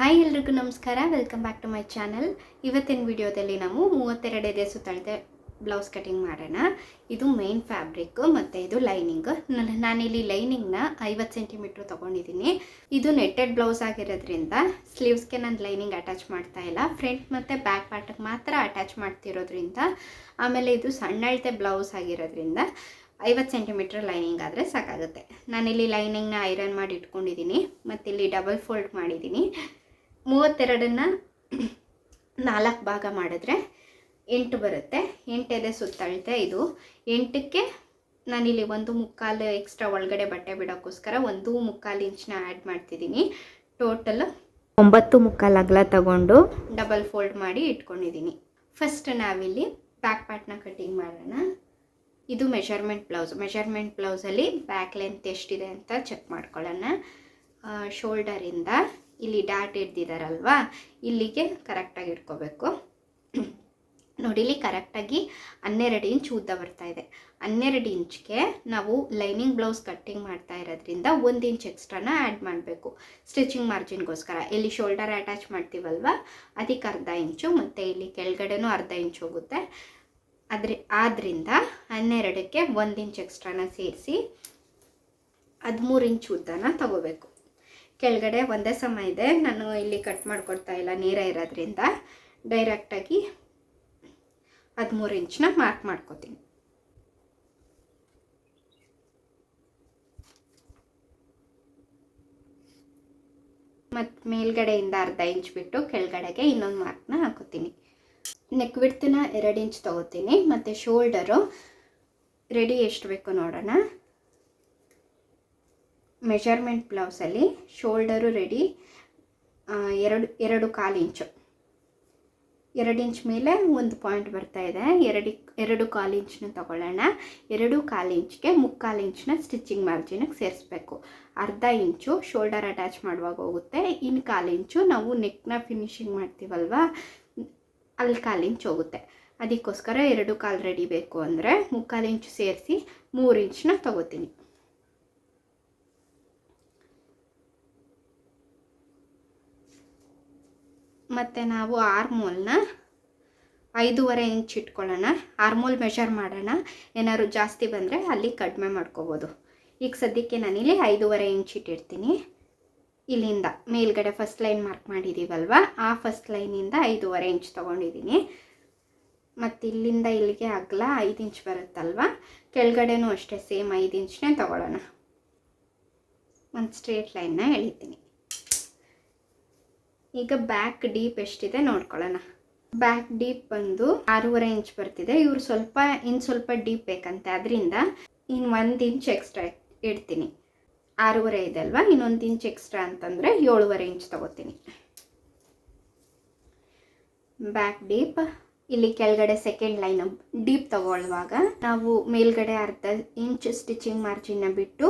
Hi ಎಲ್ರಿಗೂ ನಮಸ್ಕಾರ. Welcome back to my channel ಇವತ್ತಿನ ವಿಡಿಯೋದಲ್ಲಿ ನಾವು ಮೂವತ್ತೆರಡು ಎದೆ ಸುತ್ತಳತೆ ಬ್ಲೌಸ್ ಕಟಿಂಗ್ ಮಾಡೋಣ. ಇದು ಮೇನ್ ಫ್ಯಾಬ್ರಿಕ್ ಮತ್ತು ಇದು ಲೈನಿಂಗ್ ನಾನಿಲ್ಲಿ ಲೈನಿಂಗ್ನ ಐವತ್ತು ಸೆಂಟಿಮೀಟ್ರ್ ತೊಗೊಂಡಿದ್ದೀನಿ. ಇದು ನೆಟ್ಟೆಡ್ ಬ್ಲೌಸ್ ಆಗಿರೋದ್ರಿಂದ ಸ್ಲೀವ್ಸ್ಗೆ ನಾನು ಲೈನಿಂಗ್ ಅಟ್ಯಾಚ್ ಮಾಡ್ತಾ ಇಲ್ಲ. ಫ್ರಂಟ್ ಮತ್ತು ಬ್ಯಾಕ್ ಪಾರ್ಟಿಗೆ ಮಾತ್ರ ಅಟ್ಯಾಚ್ ಮಾಡ್ತಿರೋದ್ರಿಂದ, ಆಮೇಲೆ ಇದು ಸಣ್ಣ ಅಳತೆ ಬ್ಲೌಸ್ ಆಗಿರೋದ್ರಿಂದ ಐವತ್ತು ಸೆಂಟಿಮೀಟ್ರ್ ಲೈನಿಂಗ್ ಆದರೆ ಸಾಕಾಗುತ್ತೆ. ನಾನಿಲ್ಲಿ ಲೈನಿಂಗ್ನ ಐರನ್ ಮಾಡಿ ಇಟ್ಕೊಂಡಿದ್ದೀನಿ. ಮತ್ತು ಇಲ್ಲಿ ಡಬಲ್ ಫೋಲ್ಡ್ ಮಾಡಿದ್ದೀನಿ. ಮೂವತ್ತೆರಡನ್ನು ನಾಲ್ಕು ಭಾಗ ಮಾಡಿದ್ರೆ ಎಂಟು ಬರುತ್ತೆ. ಎಂಟೆದೆ ಸುತ್ತಳತೆ ಇದು. ಎಂಟಕ್ಕೆ ನಾನಿಲ್ಲಿ ಒಂದು ಮುಕ್ಕಾಲು ಎಕ್ಸ್ಟ್ರಾ ಒಳಗಡೆ ಬಟ್ಟೆ ಬಿಡೋಕ್ಕೋಸ್ಕರ ಒಂದು ಮುಕ್ಕಾಲು ಇಂಚನ್ನ ಆ್ಯಡ್ ಮಾಡ್ತಿದ್ದೀನಿ. ಟೋಟಲ್ ಒಂಬತ್ತು ಮುಕ್ಕಾಲು ಅಗಲ ತಗೊಂಡು ಡಬಲ್ ಫೋಲ್ಡ್ ಮಾಡಿ ಇಟ್ಕೊಂಡಿದ್ದೀನಿ. ಫಸ್ಟ್ ನಾವಿಲ್ಲಿ ಬ್ಯಾಕ್ ಪಾರ್ಟ್ನ ಕಟ್ಟಿಂಗ್ ಮಾಡೋಣ. ಇದು ಮೆಷರ್ಮೆಂಟ್ ಬ್ಲೌಸ್ ಮೆಷರ್ಮೆಂಟ್ ಬ್ಲೌಸಲ್ಲಿ ಬ್ಯಾಕ್ ಲೆಂತ್ ಎಷ್ಟಿದೆ ಅಂತ ಚೆಕ್ ಮಾಡ್ಕೊಳ್ಳೋಣ. ಶೋಲ್ಡರಿಂದ ಇಲ್ಲಿ ಡಾಟ್ ಹಿಡ್ದಿದಾರಲ್ವಾ ಇಲ್ಲಿಗೆ ಕರೆಕ್ಟಾಗಿ ಇಟ್ಕೋಬೇಕು. ನೋಡಿ, ಇಲ್ಲಿ ಕರೆಕ್ಟಾಗಿ ಹನ್ನೆರಡು ಇಂಚ್ ಉದ್ದ ಬರ್ತಾ ಇದೆ. ಹನ್ನೆರಡು ಇಂಚ್ಗೆ ನಾವು ಲೈನಿಂಗ್ ಬ್ಲೌಸ್ ಕಟ್ಟಿಂಗ್ ಮಾಡ್ತಾ ಇರೋದ್ರಿಂದ ಒಂದು ಇಂಚ್ ಎಕ್ಸ್ಟ್ರಾನ ಆ್ಯಡ್ ಮಾಡಬೇಕು. ಸ್ಟಿಚಿಂಗ್ ಮಾರ್ಜಿನ್ಗೋಸ್ಕರ ಇಲ್ಲಿ ಶೋಲ್ಡರ್ ಅಟ್ಯಾಚ್ ಮಾಡ್ತೀವಲ್ವ? ಅದಕ್ಕೆ ಅರ್ಧ ಇಂಚು ಮತ್ತು ಇಲ್ಲಿ ಕೆಳಗಡೆನೂ ಅರ್ಧ ಇಂಚ್ ಹೋಗುತ್ತೆ. ಅದ್ರ ಆದ್ದರಿಂದ ಹನ್ನೆರಡಕ್ಕೆ ಒಂದು ಇಂಚ್ ಎಕ್ಸ್ಟ್ರಾನ ಸೇರಿಸಿ ಹದಿಮೂರು ಇಂಚ್ ಉದ್ದನ ತಗೋಬೇಕು. ಕೆಳಗಡೆ ಒಂದೇ ಸಮ ಇದೆ. ನಾನು ಇಲ್ಲಿ ಕಟ್ ಮಾಡಿಕೊಡ್ತಾ ಇಲ್ಲ ನೀರ ಇರೋದ್ರಿಂದ. ಡೈರೆಕ್ಟಾಗಿ ಹದಿಮೂರು ಇಂಚನ್ನ ಮಾರ್ಕ್ ಮಾಡ್ಕೋತೀನಿ. ಮತ್ತು ಮೇಲ್ಗಡೆಯಿಂದ ಅರ್ಧ ಇಂಚ್ ಬಿಟ್ಟು ಕೆಳಗಡೆಗೆ ಇನ್ನೊಂದು ಮಾರ್ಕ್ನ ಹಾಕೋತೀನಿ. ನೆಕ್ ವಿಡ್ತನ್ನ ಎರಡು ಇಂಚ್ ತೊಗೋತೀನಿ. ಮತ್ತು ಶೋಲ್ಡರು ರೆಡಿ ಎಷ್ಟು ಬೇಕು ನೋಡೋಣ. ಮೆಷರ್ಮೆಂಟ್ ಬ್ಲೌಸಲ್ಲಿ ಶೋಲ್ಡರು ರೆಡಿ ಎರಡು ಎರಡು ಕಾಲು ಇಂಚು. ಎರಡು ಇಂಚ್ ಮೇಲೆ ಒಂದು ಪಾಯಿಂಟ್ ಬರ್ತಾ ಇದೆ. ಎರಡು ಎರಡು ಕಾಲು ಇಂಚನ್ನ ತಗೊಳ್ಳೋಣ. ಎರಡು ಕಾಲು ಇಂಚ್ಗೆ ಮುಕ್ಕಾಲು ಇಂಚನ್ನ ಸ್ಟಿಚಿಂಗ್ ಮಾರ್ಜಿನಿಗೆ ಸೇರಿಸ್ಬೇಕು. ಅರ್ಧ ಇಂಚು ಶೋಲ್ಡರ್ ಅಟ್ಯಾಚ್ ಮಾಡುವಾಗ ಹೋಗುತ್ತೆ. ಇನ್ನು ಕಾಲು ಇಂಚು ನಾವು ನೆಕ್ನ ಫಿನಿಶಿಂಗ್ ಮಾಡ್ತೀವಲ್ವ? ಅಲ್ಲಿ ಕಾಲು ಇಂಚ್ ಹೋಗುತ್ತೆ. ಅದಕ್ಕೋಸ್ಕರ ಎರಡು ಕಾಲು ರೆಡಿ ಬೇಕು ಅಂದರೆ ಮುಕ್ಕಾಲು ಇಂಚು ಸೇರಿಸಿ ಮೂರು ಇಂಚನ್ನ ತಗೋತೀನಿ. ಮತ್ತು ನಾವು ಆರ್ಮೋಲ್ನ ಐದೂವರೆ ಇಂಚ್ ಇಟ್ಕೊಳ್ಳೋಣ. ಆರ್ಮೋಲ್ ಮೆಷರ್ ಮಾಡೋಣ. ಏನಾದ್ರು ಜಾಸ್ತಿ ಬಂದರೆ ಅಲ್ಲಿ ಕಡಿಮೆ ಮಾಡ್ಕೋಬೋದು. ಈಗ ಸದ್ಯಕ್ಕೆ ನಾನಿಲ್ಲಿ ಐದೂವರೆ ಇಂಚ್ ಇಟ್ಟಿರ್ತೀನಿ. ಇಲ್ಲಿಂದ ಮೇಲ್ಗಡೆ ಫಸ್ಟ್ ಲೈನ್ ಮಾರ್ಕ್ ಮಾಡಿದ್ದೀವಲ್ವ ಆ ಫಸ್ಟ್ ಲೈನಿಂದ ಐದೂವರೆ ಇಂಚ್ ತೊಗೊಂಡಿದ್ದೀನಿ. ಮತ್ತು ಇಲ್ಲಿಂದ ಇಲ್ಲಿಗೆ ಅಗಲ ಐದು ಇಂಚ್ ಬರುತ್ತಲ್ವ? ಕೆಳಗಡೆನೂ ಅಷ್ಟೇ ಸೇಮ್ ಐದು ಇಂಚ್ನೇ ತೊಗೊಳ್ಳೋಣ. ಒಂದು ಸ್ಟ್ರೇಟ್ ಲೈನ್ನ ಎಳಿತೀನಿ. ಈಗ ಬ್ಯಾಕ್ ಡೀಪ್ ಎಷ್ಟಿದೆ ನೋಡ್ಕೊಳ್ಳೋಣ. ಬ್ಯಾಕ್ ಡೀಪ್ ಬಂದು ಆರೂವರೆ ಇಂಚ್ ಬರ್ತಿದೆ. ಇವ್ರು ಸ್ವಲ್ಪ ಇನ್ನು ಸ್ವಲ್ಪ ಡೀಪ್ ಬೇಕಂತೆ. ಅದರಿಂದ ಇನ್ನು ಒಂದು ಇಂಚ್ ಎಕ್ಸ್ಟ್ರಾ ಇಡ್ತೀನಿ. ಆರೂವರೆ ಇದೆ ಅಲ್ವಾ? ಇನ್ನೊಂದು ಇಂಚ್ ಎಕ್ಸ್ಟ್ರಾ ಅಂತಂದರೆ ಏಳುವರೆ ಇಂಚ್ ತೊಗೋತೀನಿ. ಬ್ಯಾಕ್ ಡೀಪ್ ಇಲ್ಲಿ ಕೆಳಗಡೆ ಸೆಕೆಂಡ್ ಲೈನ್ ಡೀಪ್ ತಗೊಳ್ಳುವಾಗ ನಾವು ಮೇಲ್ಗಡೆ ಅರ್ಧ ಇಂಚ್ ಸ್ಟಿಚಿಂಗ್ ಮಾರ್ಜಿನ್ನ ಬಿಟ್ಟು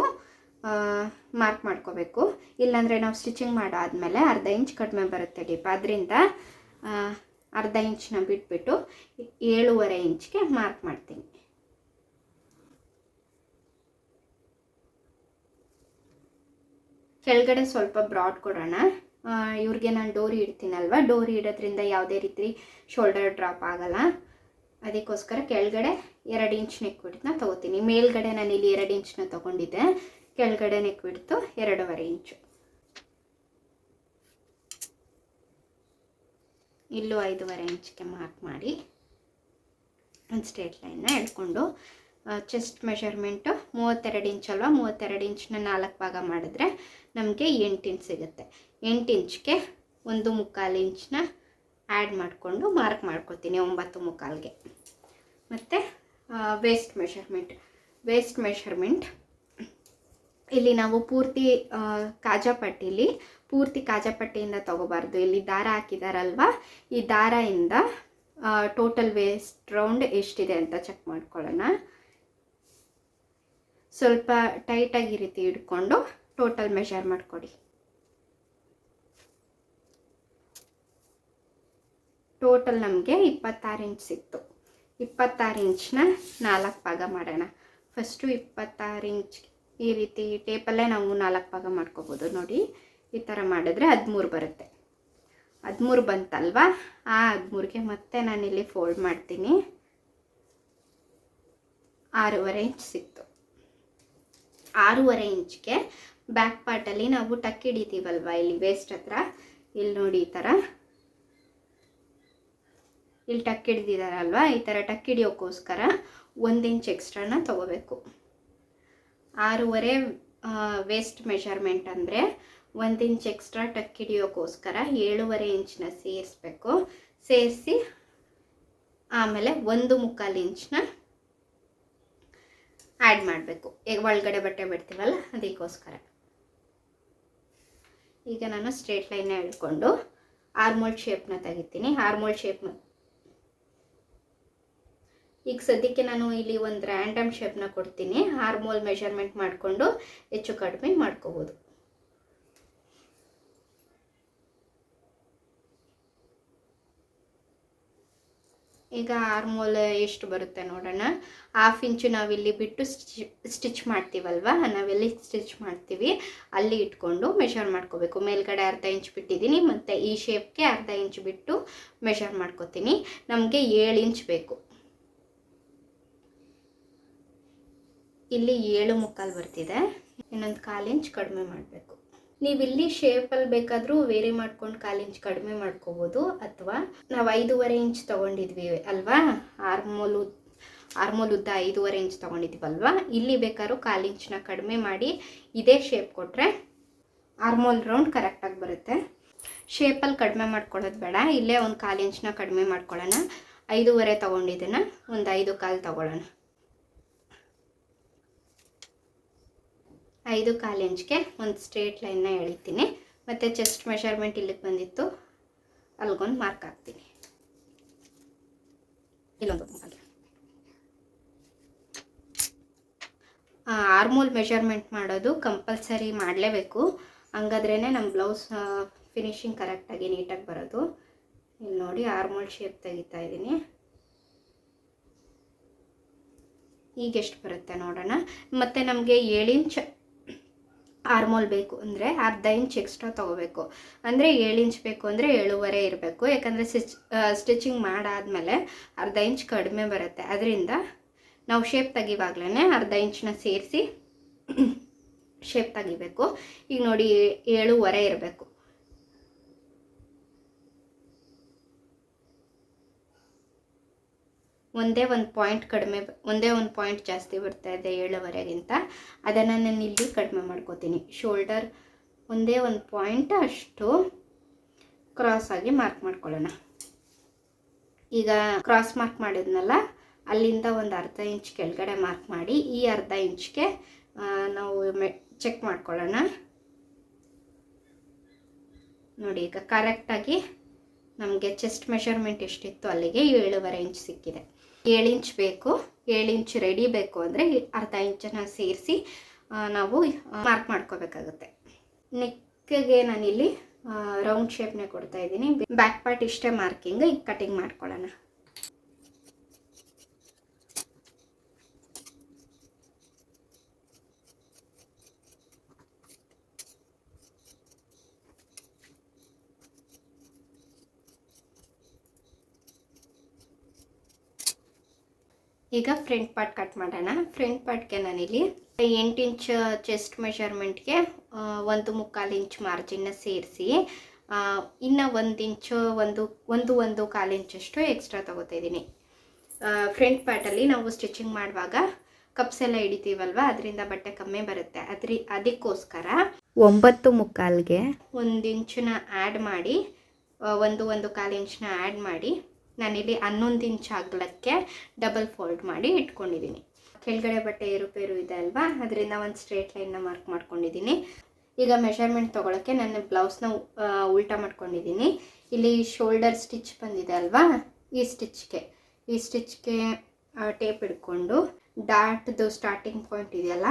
ಮಾರ್ಕ್ ಮಾಡ್ಕೋಬೇಕು. ಇಲ್ಲಾಂದರೆ ನಾವು ಸ್ಟಿಚಿಂಗ್ ಮಾಡಾದಮೇಲೆ ಅರ್ಧ ಇಂಚ್ ಕಡಿಮೆ ಬರುತ್ತೆ ಡೀಪ್ ಅದರಿಂದ ಅರ್ಧ ಇಂಚನ್ನ ಬಿಟ್ಬಿಟ್ಟು ಏಳೂವರೆ ಇಂಚ್ಗೆ ಮಾರ್ಕ್ ಮಾಡ್ತೀನಿ. ಕೆಳಗಡೆ ಸ್ವಲ್ಪ ಬ್ರಾಡ್ ಕೊಡೋಣ. ಇವ್ರಿಗೆ ನಾನು ಡೋರಿ ಇಡ್ತೀನಲ್ವ? ಡೋರಿ ಇಡೋದ್ರಿಂದ ಯಾವುದೇ ರೀತಿ ಶೋಲ್ಡರ್ ಡ್ರಾಪ್ ಆಗಲ್ಲ. ಅದಕ್ಕೋಸ್ಕರ ಕೆಳಗಡೆ ಎರಡು ಇಂಚ್ ನೆಕ್ ಬಿಡ್ತನ್ನ ತೊಗೋತೀನಿ. ಮೇಲ್ಗಡೆ ನಾನು ಇಲ್ಲಿ ಎರಡು ಇಂಚನ್ನ ತೊಗೊಂಡಿದ್ದೆ. ಕೆಳಗಡೆ ನೆಕ್ ಬಿಡ್ತು ಎರಡೂವರೆ ಇಂಚು. ಇಲ್ಲೂ ಐದೂವರೆ ಇಂಚ್ಗೆ ಮಾರ್ಕ್ ಮಾಡಿ ಒಂದು ಸ್ಟ್ರೇಟ್ ಲೈನ್ನ ಎಳ್ಕೊಂಡು ಚೆಸ್ಟ್ ಮೆಷರ್ಮೆಂಟು ಮೂವತ್ತೆರಡು ಇಂಚ್ ಅಲ್ವಾ? ಮೂವತ್ತೆರಡು ಇಂಚನ್ನ ನಾಲ್ಕು ಭಾಗ ಮಾಡಿದ್ರೆ ನಮಗೆ ಎಂಟು ಇಂಚ್ ಸಿಗುತ್ತೆ. ಎಂಟು ಇಂಚ್ಗೆ ಒಂದು ಮುಕ್ಕಾಲು ಇಂಚನ್ನ ಆ್ಯಡ್ ಮಾಡಿಕೊಂಡು ಮಾರ್ಕ್ ಮಾಡ್ಕೊತೀನಿ ಒಂಬತ್ತು ಮುಕ್ಕಾಲ್ಗೆ. ಮತ್ತು ವೇಸ್ಟ್ ಮೆಷರ್ಮೆಂಟ್ ವೇಸ್ಟ್ ಮೆಷರ್ಮೆಂಟ್ ಇಲ್ಲಿ ನಾವು ಪೂರ್ತಿ ಕಾಜಾಪಟ್ಟಿಲಿ ಪೂರ್ತಿ ಕಾಜಾಪಟ್ಟಿಯಿಂದ ತೊಗೋಬಾರ್ದು. ಇಲ್ಲಿ ದಾರ ಹಾಕಿದಾರಲ್ವ? ಈ ದಾರದಿಂದ ಟೋಟಲ್ ವೇಸ್ಟ್ ರೌಂಡ್ ಎಷ್ಟಿದೆ ಅಂತ ಚೆಕ್ ಮಾಡ್ಕೊಳ್ಳೋಣ. ಸ್ವಲ್ಪ ಟೈಟಾಗಿ ಈ ರೀತಿ ಇಟ್ಕೊಂಡು ಟೋಟಲ್ ಮೆಷರ್ ಮಾಡಿಕೊಡಿ. ಟೋಟಲ್ ನಮಗೆ ಇಪ್ಪತ್ತಾರು ಇಂಚ್ ಸಿಕ್ತು. ಇಪ್ಪತ್ತಾರು ಇಂಚ್ನ ನಾಲ್ಕು ಭಾಗ ಮಾಡೋಣ. ಫಸ್ಟು ಇಪ್ಪತ್ತಾರು ಇಂಚ್ ಈ ರೀತಿ ಟೇಪಲ್ಲೇ ನಾವು ನಾಲ್ಕು ಭಾಗ ಮಾಡ್ಕೋಬೋದು. ನೋಡಿ, ಈ ಥರ ಮಾಡಿದ್ರೆ ಹದಿಮೂರು ಬರುತ್ತೆ. ಹದಿಮೂರು ಬಂತಲ್ವಾ? ಆ ಹದಿಮೂರಿಗೆ ಮತ್ತೆ ನಾನಿಲ್ಲಿ ಫೋಲ್ಡ್ ಮಾಡ್ತೀನಿ. ಆರೂವರೆ ಇಂಚ್ ಸಿಕ್ತು. ಆರೂವರೆ ಇಂಚ್ಗೆ ಬ್ಯಾಕ್ ಪಾರ್ಟಲ್ಲಿ ನಾವು ಟಕ್ ಹಿಡಿತೀವಲ್ವ? ಇಲ್ಲಿ ವೇಸ್ಟ್ ಹತ್ರ. ಇಲ್ಲಿ ನೋಡಿ ಈ ಥರ. ಇಲ್ಲಿ ಟಕ್ ಹಿಡ್ದಿದಾರಲ್ವ? ಈ ಥರ ಟಕ್ ಹಿಡಿಯೋಕ್ಕೋಸ್ಕರ ಒಂದು ಇಂಚ್ ಎಕ್ಸ್ಟ್ರಾನ ತೊಗೋಬೇಕು. ಆರೂವರೆ ವೇಸ್ಟ್ ಮೆಷರ್ಮೆಂಟ್ ಅಂದರೆ ಒಂದು ಇಂಚ್ ಎಕ್ಸ್ಟ್ರಾ ಟಕ್ ಹಿಡಿಯೋಕ್ಕೋಸ್ಕರ ಏಳುವರೆ ಇಂಚನ್ನ ಸೇರಿಸ್ಬೇಕು. ಸೇರಿಸಿ ಆಮೇಲೆ ಒಂದು ಮುಕ್ಕಾಲು ಇಂಚನ್ನ ಆ್ಯಡ್ ಮಾಡಬೇಕು. ಈಗ ಒಳಗಡೆ ಬಟ್ಟೆ ಬಿಡ್ತೀವಲ್ಲ, ಅದಕ್ಕೋಸ್ಕರ. ಈಗ ನಾನು ಸ್ಟ್ರೇಟ್ ಲೈನ್ನ ಹಿಡ್ಕೊಂಡು ಆರ್ಮೋಲ್ ಶೇಪ್ನ ತೆಗಿತೀನಿ. ಆರ್ಮೋಲ್ ಶೇಪ್ನ ಈಗ ಸದ್ಯಕ್ಕೆ ನಾನು ಇಲ್ಲಿ ಒಂದು ರ್ಯಾಂಡಮ್ ಶೇಪ್ನ ಕೊಡ್ತೀನಿ. ಹಾರ್ಮೋಲ್ ಮೆಷರ್ಮೆಂಟ್ ಮಾಡಿಕೊಂಡು ಹೆಚ್ಚು ಕಡಿಮೆ ಮಾಡ್ಕೋಬೋದು. ಈಗ ಆರ್ಮೋಲ್ ಎಷ್ಟು ಬರುತ್ತೆ ನೋಡೋಣ. ಹಾಫ್ ಇಂಚು ನಾವಿಲ್ಲಿ ಬಿಟ್ಟು ಸ್ಟಿಚ್ ಮಾಡ್ತೀವಲ್ವ? ನಾವೆಲ್ಲಿ ಸ್ಟಿಚ್ ಮಾಡ್ತೀವಿ? ಅಲ್ಲಿ ಇಟ್ಕೊಂಡು ಮೆಷರ್ ಮಾಡ್ಕೋಬೇಕು. ಮೇಲ್ಗಡೆ ಅರ್ಧ ಇಂಚ್ ಬಿಟ್ಟಿದ್ದೀನಿ, ಮತ್ತು ಈ ಶೇಪ್ಗೆ ಅರ್ಧ ಇಂಚ್ ಬಿಟ್ಟು ಮೆಷರ್ ಮಾಡ್ಕೋತೀನಿ. ನಮಗೆ ಏಳು ಇಂಚ್ ಬೇಕು. ಇಲ್ಲಿ ಏಳು ಮುಕ್ಕಾಲು ಬರ್ತಿದೆ. ಇನ್ನೊಂದು ಕಾಲು ಇಂಚ್ ಕಡಿಮೆ ಮಾಡಬೇಕು. ನೀವು ಇಲ್ಲಿ ಶೇಪಲ್ಲಿ ಬೇಕಾದರೂ ವೇರಿ ಮಾಡ್ಕೊಂಡು ಕಾಲು ಇಂಚ್ ಕಡಿಮೆ ಮಾಡ್ಕೋಬೋದು. ಅಥವಾ ನಾವು ಐದೂವರೆ ಇಂಚ್ ತೊಗೊಂಡಿದ್ವಿ ಅಲ್ವಾ? ಆರ್ಮೋಲ್ ಆರ್ಮೋಲ್ ಉದ್ದ ಐದೂವರೆ ಇಂಚ್ ತೊಗೊಂಡಿದ್ವಲ್ವಾ? ಇಲ್ಲಿ ಬೇಕಾದ್ರೂ ಕಾಲು ಇಂಚನ್ನ ಕಡಿಮೆ ಮಾಡಿ ಇದೇ ಶೇಪ್ ಕೊಟ್ಟರೆ ಆರ್ಮೋಲ್ ರೌಂಡ್ ಕರೆಕ್ಟಾಗಿ ಬರುತ್ತೆ. ಶೇಪಲ್ಲಿ ಕಡಿಮೆ ಮಾಡ್ಕೊಳ್ಳೋದು ಬೇಡ. ಇಲ್ಲೇ ಒಂದು ಕಾಲು ಇಂಚನ್ನ ಕಡಿಮೆ ಮಾಡ್ಕೊಳ್ಳೋಣ. ಐದೂವರೆ ತೊಗೊಂಡಿದ್ದನ್ನು ಒಂದು ಐದು ಕಾಲು ತೊಗೊಳ್ಳೋಣ. ಐದು ಕಾಲು ಇಂಚ್ಗೆ ಒಂದು ಸ್ಟ್ರೇಟ್ ಲೈನ್ನ ಎಳಿತೀನಿ. ಮತ್ತು ಚೆಸ್ಟ್ ಮೆಷರ್ಮೆಂಟ್ ಇಲ್ಲಿಗೆ ಬಂದಿತ್ತು. ಅಲ್ಗೊಂದು ಮಾರ್ಕ್ ಹಾಕ್ತೀನಿ. ಇಲ್ಲೊಂದು ಆರ್ಮೋಲ್ ಮೆಷರ್ಮೆಂಟ್ ಮಾಡೋದು ಕಂಪಲ್ಸರಿ ಮಾಡಲೇಬೇಕು. ಹಂಗಾದ್ರೇ ನಮ್ಮ ಬ್ಲೌಸ್ ಫಿನಿಶಿಂಗ್ ಕರೆಕ್ಟಾಗಿ ನೀಟಾಗಿ ಬರೋದು. ಇಲ್ಲಿ ನೋಡಿ ಆರ್ಮೂಲ್ ಶೇಪ್ ತೆಗಿತಾ ಇದ್ದೀನಿ. ಈಗ ಎಷ್ಟು ಬರುತ್ತೆ ನೋಡೋಣ. ಮತ್ತು ನಮಗೆ ಏಳು ಇಂಚ್ ಆರ್ಮೋಲ್ ಬೇಕು ಅಂದರೆ ಅರ್ಧ ಇಂಚ್ ಎಕ್ಸ್ಟ್ರಾ ತೊಗೋಬೇಕು. ಅಂದರೆ ಏಳು ಇಂಚ್ ಬೇಕು ಅಂದರೆ ಏಳುವರೆ ಇರಬೇಕು. ಯಾಕಂದರೆ ಸ್ಟಿಚ್ ಸ್ಟಿಚಿಂಗ್ ಮಾಡಾದಮೇಲೆ ಅರ್ಧ ಇಂಚ್ ಕಡಿಮೆ ಬರುತ್ತೆ. ಅದರಿಂದ ನಾವು ಶೇಪ್ ತೆಗಿವಾಗ್ಲೇ ಅರ್ಧ ಇಂಚನ್ನ ಸೇರಿಸಿ ಶೇಪ್ ತೆಗಿಬೇಕು. ಈಗ ನೋಡಿ ಏಳುವರೆ ಇರಬೇಕು. ಒಂದೇ ಒಂದು ಪಾಯಿಂಟ್ ಕಡಿಮೆ ಒಂದೇ ಒಂದು ಪಾಯಿಂಟ್ ಜಾಸ್ತಿ ಬರ್ತಾ ಇದೆ ಏಳುವರೆಗಿಂತ. ಅದನ್ನು ನಾನು ಇಲ್ಲಿ ಕಡಿಮೆ ಮಾಡ್ಕೋತೀನಿ. ಶೋಲ್ಡರ್ ಒಂದೇ ಒಂದು ಪಾಯಿಂಟ್ ಅಷ್ಟು ಕ್ರಾಸ್ ಆಗಿ ಮಾರ್ಕ್ ಮಾಡ್ಕೊಳ್ಳೋಣ. ಈಗ ಕ್ರಾಸ್ ಮಾರ್ಕ್ ಮಾಡಿದ್ನಲ್ಲ, ಅಲ್ಲಿಂದ ಒಂದು ಅರ್ಧ ಇಂಚ್ ಕೆಳಗಡೆ ಮಾರ್ಕ್ ಮಾಡಿ, ಈ ಅರ್ಧ ಇಂಚ್ಗೆ ನಾವು ಚೆಕ್ ಮಾಡ್ಕೊಳ್ಳೋಣ. ನೋಡಿ, ಈಗ ಕರೆಕ್ಟಾಗಿ ನಮಗೆ ಚೆಸ್ಟ್ ಮೆಷರ್ಮೆಂಟ್ ಎಷ್ಟಿತ್ತು ಅಲ್ಲಿಗೆ ಏಳುವರೆ ಇಂಚ್ ಸಿಕ್ಕಿದೆ. ಏಳು ಇಂಚ್ ಬೇಕು, ಏಳು ಇಂಚ್ ರೆಡಿ ಬೇಕು ಅಂದರೆ ಅರ್ಧ ಇಂಚನ್ನ ಸೇರಿಸಿ ನಾವು ಮಾರ್ಕ್ ಮಾಡ್ಕೋಬೇಕಾಗುತ್ತೆ. ನೆಕ್ಗೆ ನಾನಿಲ್ಲಿ ರೌಂಡ್ ಶೇಪ್ನೇ ಕೊಡ್ತಾ ಇದ್ದೀನಿ. ಬ್ಯಾಕ್ ಪಾರ್ಟ್ ಇಷ್ಟೇ ಮಾರ್ಕಿಂಗ್ ಈಗ ಕಟಿಂಗ್ ಮಾಡ್ಕೊಳ್ಳೋಣ. ಈಗ ಫ್ರಂಟ್ ಪಾರ್ಟ್ ಕಟ್ ಮಾಡೋಣ. ಫ್ರಂಟ್ ಪಾರ್ಟ್ಗೆ ನಾನಿಲ್ಲಿ ಎಂಟು ಇಂಚ್ ಚೆಸ್ಟ್ ಮೆಷರ್ಮೆಂಟ್ಗೆ ಒಂದು ಮುಕ್ಕಾಲು ಇಂಚ್ ಮಾರ್ಜಿನ್ನ ಸೇರಿಸಿ ಇನ್ನು ಒಂದು ಇಂಚು ಒಂದು ಒಂದು ಒಂದು ಕಾಲು ಇಂಚಷ್ಟು ಎಕ್ಸ್ಟ್ರಾ ತೊಗೋತಾ ಇದ್ದೀನಿ. ಫ್ರಂಟ್ ಪಾರ್ಟಲ್ಲಿ ನಾವು ಸ್ಟಿಚಿಂಗ್ ಮಾಡುವಾಗ ಕಪ್ಸ್ ಎಲ್ಲ ಹಿಡಿತೀವಲ್ವ? ಅದರಿಂದ ಬಟ್ಟೆ ಕಮ್ಮಿ ಬರುತ್ತೆ. ಅದ್ರಿ ಅದಕ್ಕೋಸ್ಕರ ಒಂಬತ್ತು ಮುಕ್ಕಾಲ್ಗೆ ಒಂದು ಇಂಚನ್ನ ಆ್ಯಡ್ ಮಾಡಿ ಒಂದು ಒಂದು ಕಾಲು ಇಂಚನ್ನ ಆ್ಯಡ್ ಮಾಡಿ ನಾನಿಲ್ಲಿ ಹನ್ನೊಂದು ಇಂಚ್ ಅಗಲಕ್ಕೆ ಡಬಲ್ ಫೋಲ್ಡ್ ಮಾಡಿ ಇಟ್ಕೊಂಡಿದ್ದೀನಿ. ಕೆಳಗಡೆ ಬಟ್ಟೆ ಏರುಪೇರು ಇದೆ ಅಲ್ವಾ? ಅದರಿಂದ ಒಂದು ಸ್ಟ್ರೇಟ್ ಲೈನ್ನ ಮಾರ್ಕ್ ಮಾಡ್ಕೊಂಡಿದ್ದೀನಿ. ಈಗ ಮೆಷರ್ಮೆಂಟ್ ತೊಗೊಳಕ್ಕೆ ನಾನು ಬ್ಲೌಸ್ನ ಉಲ್ಟಾ ಮಾಡ್ಕೊಂಡಿದ್ದೀನಿ. ಇಲ್ಲಿ ಶೋಲ್ಡರ್ ಸ್ಟಿಚ್ ಬಂದಿದೆ ಅಲ್ವಾ? ಈ ಸ್ಟಿಚ್ಗೆ ಈ ಸ್ಟಿಚ್ಗೆ ಟೇಪ್ ಹಿಡ್ಕೊಂಡು ಡಾಟ್ದು ಸ್ಟಾರ್ಟಿಂಗ್ ಪಾಯಿಂಟ್ ಇದೆಯಲ್ಲ,